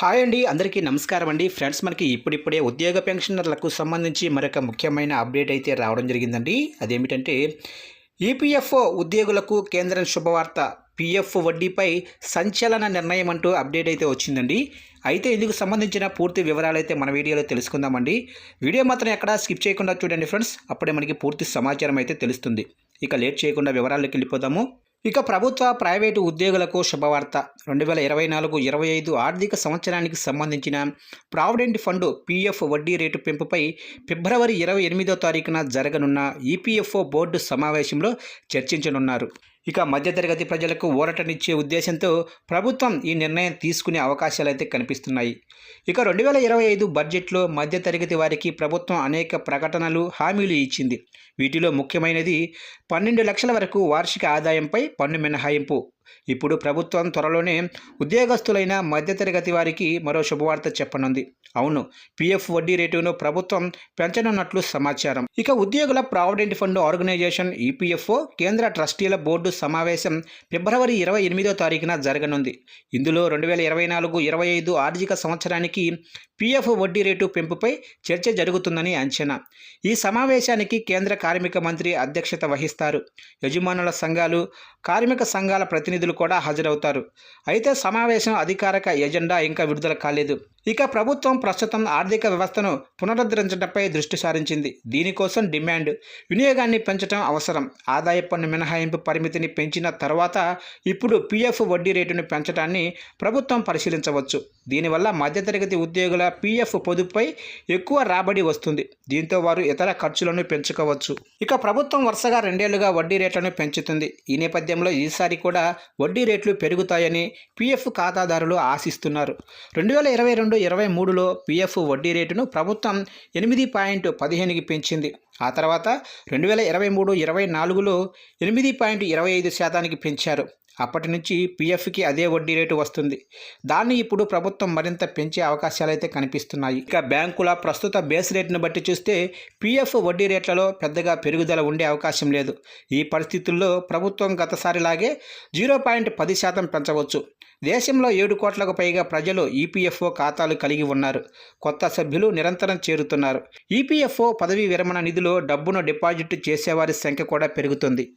Hi అండి అందరికీ నమస్కారం అండి. ఫ్రెండ్స్ మనకి ఇప్పుడిప్పుడే ఉద్యోగ పెన్షనర్లకు సంబంధించి మరొక ముఖ్యమైన అప్డేట్ అయితే రావడం జరిగిందండి. అదేమిటంటే ఈపీఎఫ్ఓ ఉద్యోగులకు కేంద్రం శుభవార్త పిఎఫ్ వడ్డీపై సంచలన నిర్ణయం అంటూ అప్డేట్ అయితే వచ్చిందండి. అయితే ఇందుకు సంబంధించిన పూర్తి వివరాలు అయితే మన వీడియోలో తెలుసుకుందామండి. వీడియో మాత్రం ఎక్కడా స్కిప్ చేయకుండా చూడండి ఫ్రెండ్స్. అప్పుడే మనకి పూర్తి సమాచారం అయితే తెలుస్తుంది. ఇక లేట్ చేయకుండా వివరాల్లోకి వెళ్ళిపోదాము. ఇక ప్రభుత్వ ప్రైవేటు ఉద్యోగులకు శుభవార్త. రెండు వేల ఇరవై నాలుగు ఇరవై ఐదు ఆర్థిక సంవత్సరానికి సంబంధించిన ప్రావిడెంట్ ఫండ్ పీఎఫ్ వడ్డీ రేటు పెంపుపై ఫిబ్రవరి ఇరవై ఎనిమిదో తారీఖున జరగనున్న ఈపీఎఫ్ఓ బోర్డు సమావేశంలో చర్చించనున్నారు. ఇక మధ్యతరగతి ప్రజలకు ఊరటనిచ్చే ఉద్దేశంతో ప్రభుత్వం ఈ నిర్ణయం తీసుకునే అవకాశాలు అయితే కనిపిస్తున్నాయి. ఇక రెండు వేల ఇరవై ఐదు బడ్జెట్లో మధ్యతరగతి వారికి ప్రభుత్వం అనేక ప్రకటనలు హామీలు ఇచ్చింది. వీటిలో ముఖ్యమైనది పన్నెండు లక్షల వరకు వార్షిక ఆదాయంపై పన్ను మినహాయింపు. ఇప్పుడు ప్రభుత్వం త్వరలోనే ఉద్యోగస్తులైన మధ్యతరగతి వారికి మరో శుభవార్త చెప్పనుంది. అవును పీఎఫ్ వడ్డీ రేటును ప్రభుత్వం పెంచనున్నట్లు సమాచారం. ఇక ఉద్యోగుల ప్రావిడెంట్ ఫండ్ ఆర్గనైజేషన్ ఈపీఎఫ్ఓ కేంద్ర ట్రస్టీల బోర్డు సమావేశం ఫిబ్రవరి ఇరవై ఎనిమిదో తారీఖున జరగనుంది. ఇందులో రెండు వేల ఇరవై నాలుగు ఇరవై ఐదు ఆర్థిక సంవత్సరానికి పిఎఫ్ వడ్డీ రేటు పెంపుపై చర్చ జరుగుతుందని అంచనా. ఈ సమావేశానికి కేంద్ర కార్మిక మంత్రి అధ్యక్షత వహిస్తారు. యజమానుల సంఘాలు కార్మిక సంఘాల ప్రతినిధులు కూడా హాజరవుతారు. అయితే సమావేశం అధికారిక ఎజెండా ఇంకా విడుదల కాలేదు. ఇక ప్రభుత్వం ప్రస్తుతం ఆర్థిక వ్యవస్థను పునరుద్ధరించడంపై దృష్టి సారించింది. దీనికోసం డిమాండ్. వినియోగాన్ని పెంచడం అవసరం. ఆదాయ పన్ను మినహాయింపు పరిమితిని పెంచిన తర్వాత ఇప్పుడు పీఎఫ్ వడ్డీ రేటును పెంచడాన్ని ప్రభుత్వం పరిశీలించవచ్చు. దీనివల్ల మధ్యతరగతి ఉద్యోగుల పీఎఫ్ పొదుపుపై ఎక్కువ రాబడి వస్తుంది. దీంతో వారు ఇతర ఖర్చులను పెంచుకోవచ్చు. ఇక ప్రభుత్వం వరుసగా రెండేళ్ళుగా వడ్డీ రేట్లను పెంచుతుంది. ఈ నేపథ్యంలో ఈసారి కూడా వడ్డీ రేట్లు పెరుగుతాయని పీఎఫ్ ఖాతాదారులు ఆశిస్తున్నారు. రెండు వేల ఇరవై రెండు ఇరవై మూడులో పీఎఫ్ వడ్డీ రేటును ప్రభుత్వం ఎనిమిది పాయింట్ పదిహేనుకి పెంచింది. ఆ తర్వాత రెండు వేల ఇరవై మూడు ఇరవై నాలుగులో ఎనిమిది పాయింట్ ఇరవై ఐదు శాతానికి పెంచారు. అప్పటి నుంచి పీఎఫ్కి అదే వడ్డీ రేటు వస్తుంది. దాన్ని ఇప్పుడు ప్రభుత్వం మరింత పెంచే అవకాశాలు అయితే కనిపిస్తున్నాయి. ఇక బ్యాంకుల ప్రస్తుత బేస్ రేటును బట్టి చూస్తే పీఎఫ్ వడ్డీ రేట్లలో పెద్దగా పెరుగుదల ఉండే అవకాశం లేదు. ఈ పరిస్థితుల్లో ప్రభుత్వం గతసారిలాగే జీరో పాయింట్ పది శాతం పెంచవచ్చు. దేశంలో ఏడు కోట్లకు పైగా ప్రజలు ఈపీఎఫ్ఓ ఖాతాలు కలిగి ఉన్నారు. కొత్త సభ్యులు నిరంతరం చేరుతున్నారు. ఈపీఎఫ్ఓ పదవీ విరమణ నిధిలో డబ్బును డిపాజిట్ చేసేవారి సంఖ్య కూడా పెరుగుతుంది.